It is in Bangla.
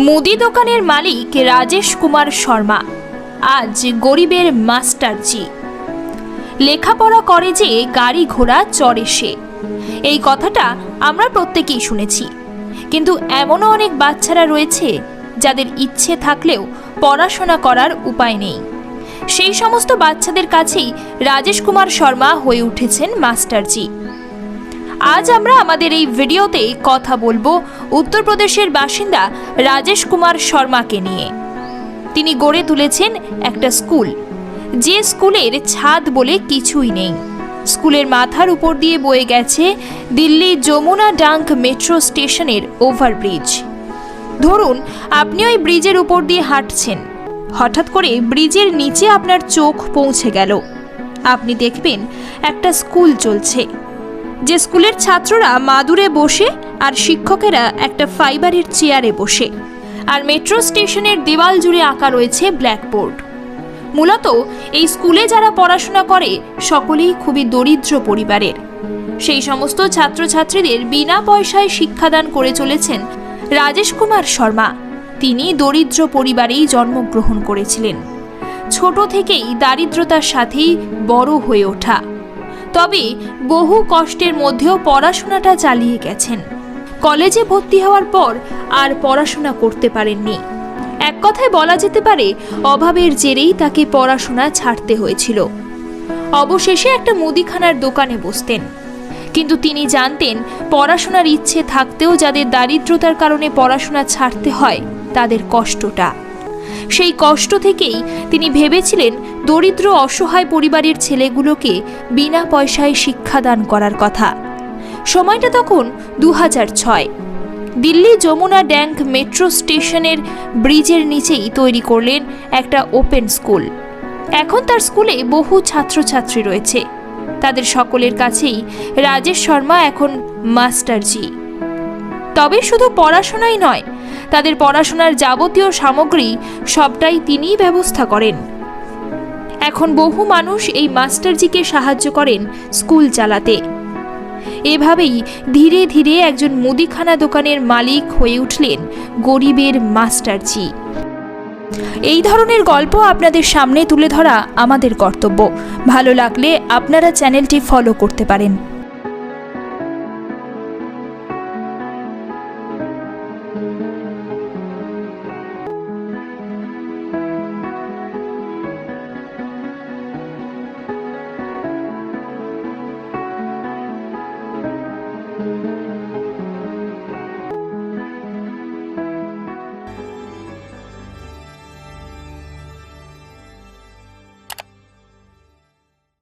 মুদি দোকানের মালিক রাজেশ কুমার শর্মা। আজ গরিবের মাস্টারজি। লেখাপড়া করে যে গাড়ি ঘোড়া চড়ে সে। এই কথাটা আমরা প্রত্যেকেই শুনেছি। কিন্তু এমনও অনেক বাচ্চারা রয়েছে যাদের ইচ্ছে থাকলেও পড়াশোনা করার উপায় নেই। সেই সমস্ত বাচ্চাদের কাছেই রাজেশ কুমার শর্মা হয়ে উঠেছেন মাস্টারজি। আজ আমরা আমাদের এই ভিডিওতে কথা বলব উত্তরপ্রদেশের বাসিন্দা রাজেশ কুমার শর্মাকে নিয়ে। তিনি গড়ে তুলেছেন একটা স্কুল। যে স্কুলের ছাদ বলে কিছুই নেই। স্কুলের মাথার উপর দিয়ে বয়ে গেছে দিল্লি যমুনা ডাঙ্ক মেট্রো স্টেশনের ওভারব্রিজ। ধরুন, আপনি ওই ব্রিজের উপর দিয়ে হাঁটছেন। হঠাৎ করে ব্রিজের নিচে আপনার চোখ পৌঁছে গেল। আপনি দেখবেন একটা স্কুল চলছে। যে স্কুলের ছাত্ররা মাদুরে বসে আর শিক্ষকেরা একটা ফাইবারের চেয়ারে বসে। আর মেট্রো স্টেশনের দেওয়াল জুড়ে আঁকা রয়েছে ব্ল্যাকবোর্ড। মূলত এই স্কুলে যারা পড়াশোনা করে, সকলেই খুবই দরিদ্র পরিবারের। সেই সমস্ত ছাত্রছাত্রীদের বিনা পয়সায় শিক্ষাদান করে চলেছেন রাজেশ কুমার শর্মা। তিনি দরিদ্র পরিবারেই জন্মগ্রহণ করেছিলেন। ছোট থেকেই দারিদ্রতার সাথেই বড় হয়ে ওঠা। তবে বহু কষ্টের মধ্যেও পড়াশোনাটা চালিয়ে গেছেন। কলেজে ভর্তি হওয়ার পর আর পড়াশোনা করতে পারেননি। এক কথায় বলা যেতে পারে, অভাবের জেরেই তাকে পড়াশোনা ছাড়তে হয়েছিল। অবশেষে একটা মুদিখানার দোকানে বসতেন। কিন্তু তিনি জানতেন, পড়াশোনার ইচ্ছে থাকতেও যাদের দারিদ্রতার কারণে পড়াশোনা ছাড়তে হয়, তাদের কষ্টটা। সেই কষ্ট থেকেই তিনি ভেবেছিলেন দরিদ্র, অসহায় পরিবারের ছেলেগুলোকে বিনা পয়সায় শিক্ষাদান করার কথা। সময়টা তখন দু ছয়। দিল্লি যমুনা ড্যাঙ্ক মেট্রো স্টেশনের ব্রিজের নিচেই তৈরি করলেন একটা ওপেন স্কুল। এখন তার স্কুলে বহু ছাত্রছাত্রী রয়েছে। তাদের সকলের কাছেই রাজেশ শর্মা এখন মাস্টারজি। তবে শুধু পড়াশোনাই নয়, তাদের পড়াশোনার যাবতীয় সামগ্রী সবটাই তিনিই ব্যবস্থা করেন। এখন বহু মানুষ এই মাস্টারজিকে সাহায্য করেন স্কুল চালাতে। এভাবেই ধীরে ধীরে একজন মুদিখানা দোকানের মালিক হয়ে উঠলেন গরিবের মাস্টারজি। এই ধরনের গল্প আপনাদের সামনে তুলে ধরা আমাদের কর্তব্য। ভালো লাগলে আপনারা চ্যানেলটি ফলো করতে পারেন।